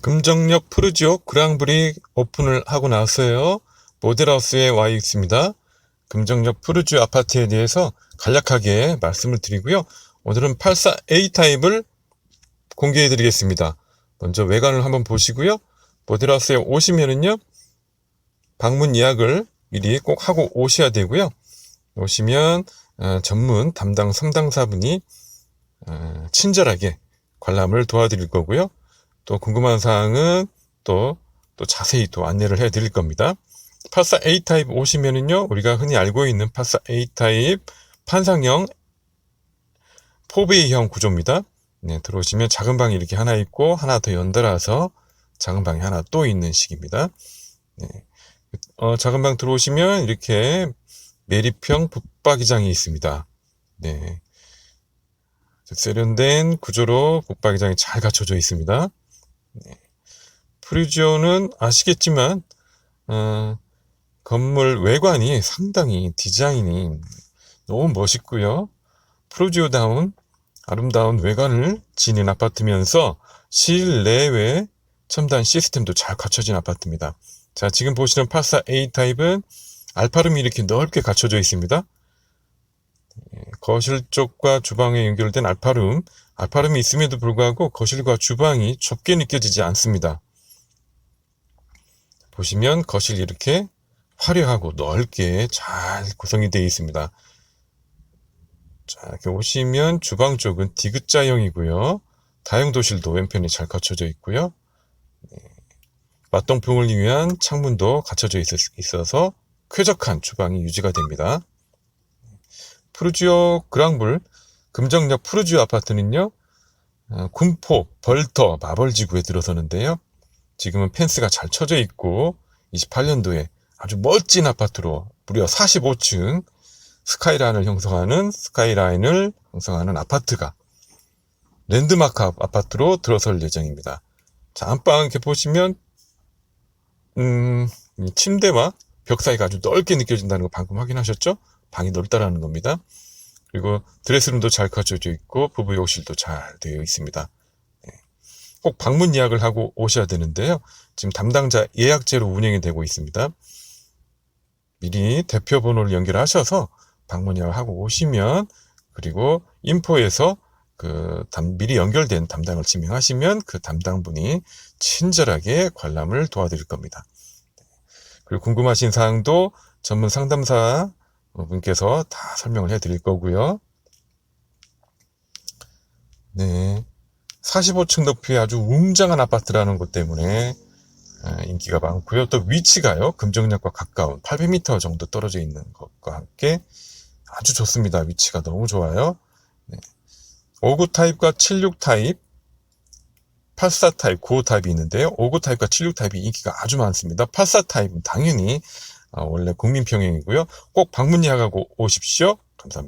금정역 푸르지오 그랑브리 오픈을 하고 나서요. 모델하우스에 와 있습니다. 금정역 푸르지오 아파트에 대해서 간략하게 말씀을 드리고요. 오늘은 84A 타입을 공개해 드리겠습니다. 먼저 외관을 한번 보시고요. 모델하우스에 오시면은요. 방문 예약을 미리 꼭 하고 오셔야 되고요. 오시면 어, 전문 담당 3당사분이 어, 친절하게 관람을 도와드릴 거고요. 또 궁금한 사항은 또, 또 자세히 또 안내를 해 드릴 겁니다. 84A 타입 오시면은요, 우리가 흔히 알고 있는 84A 타입 판상형 4베이형 구조입니다. 네, 들어오시면 작은 방이 이렇게 하나 있고, 하나 더 연달아서 작은 방이 하나 또 있는 식입니다. 네. 어, 작은 방 들어오시면 이렇게 매립형 붙박이장이 있습니다. 네. 세련된 구조로 붙박이장이 잘 갖춰져 있습니다. 네. 프리지오는 아시겠지만 어, 건물 외관이 상당히 디자인이 너무 멋있고요. 프로지오다운 아름다운 외관을 지닌 아파트면서 실내외 첨단 시스템도 잘 갖춰진 아파트입니다. 자, 지금 보시는 84A 타입은 알파룸이 이렇게 넓게 갖춰져 있습니다. 예, 거실 쪽과 주방에 연결된 알파룸, 알파룸이 있음에도 불구하고 거실과 주방이 좁게 느껴지지 않습니다. 보시면 거실이 이렇게 화려하고 넓게 잘 구성이 되어 있습니다. 자, 이렇게 오시면 주방 쪽은 디귿자형이고요. 다용 도실도 왼편에 잘 갖춰져 있고요. 네. 맞동풍을 위한 창문도 갖춰져 있, 있어서 쾌적한 주방이 유지가 됩니다. 푸르지오 그랑불 금정역 푸르지오 아파트는요. 어, 군포, 벌터, 마벌지구에 들어서는데요. 지금은 펜스가 잘 쳐져 있고 28년도에 아주 멋진 아파트로 무려 45층 스카이라인을 형성하는 스카이라인을 형성하는 아파트가 랜드마크 아파트로 들어설 예정입니다. 자, 안방 이렇게 보시면 음, 이 침대와 벽 사이가 아주 넓게 느껴진다는 거 방금 확인하셨죠? 방이 넓다라는 겁니다. 그리고 드레스룸도 잘 갖춰져 있고 부부 욕실도 잘 되어 있습니다. 네. 꼭 방문 예약을 하고 오셔야 되는데요. 지금 담당자 예약제로 운영이 되고 있습니다. 미리 대표 번호를 연결하셔서 방문 예약을 하고 오시면 그리고 인포에서 그 담, 미리 연결된 담당을 지명하시면 그 담당분이 친절하게 관람을 도와드릴 겁니다. 그리고 궁금하신 사항도 전문 상담사 분께서 다 설명을 해 드릴 거고요. 네. 45층 높이의 아주 웅장한 아파트라는 것 때문에 아, 인기가 많고요. 또 위치가요. 금정역과 가까운 800m 정도 떨어져 있는 것과 함께 아주 좋습니다. 위치가 너무 좋아요. 네. 59 타입과 76 타입, 84 타입, 95 타입이 있는데요. 59 타입과 76 타입이 인기가 아주 많습니다. 84 타입은 당연히 어, 원래 국민평형이고요. 꼭 방문 예약하고 오십시오. 감사합니다.